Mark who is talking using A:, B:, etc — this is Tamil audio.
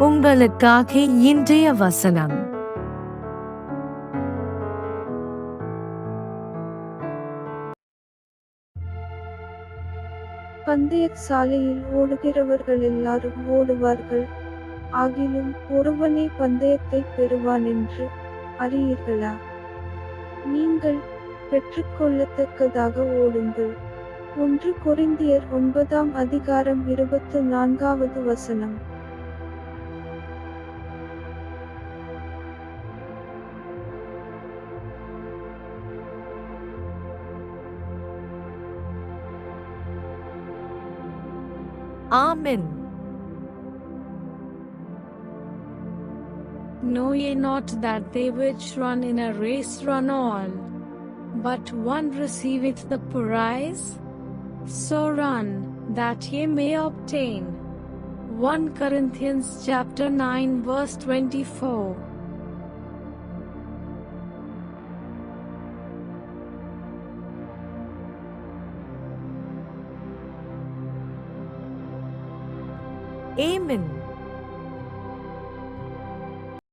A: உங்களுக்காக இன்றைய வசனம்.
B: பந்தய சாலையில் ஓடுகிறவர்கள் எல்லாரும் ஓடுவார்கள். ஆகிலும் ஒருவனே பந்தயத்தைப் பெறுவானென்று அறியீர்களா? நீங்கள் பெற்றுக்கொள்ளத்தக்கதாக ஓடுங்கள். ஒன்று கொரிந்தியர் ஒன்பதாம் அதிகாரம் இருபத்து நான்காவது வசனம்.
A: Amen.
C: Know ye not that they which run in a race run all, but one receiveth the prize? So run, that ye may obtain. 1 Corinthians chapter 9 verse 24
A: Amen.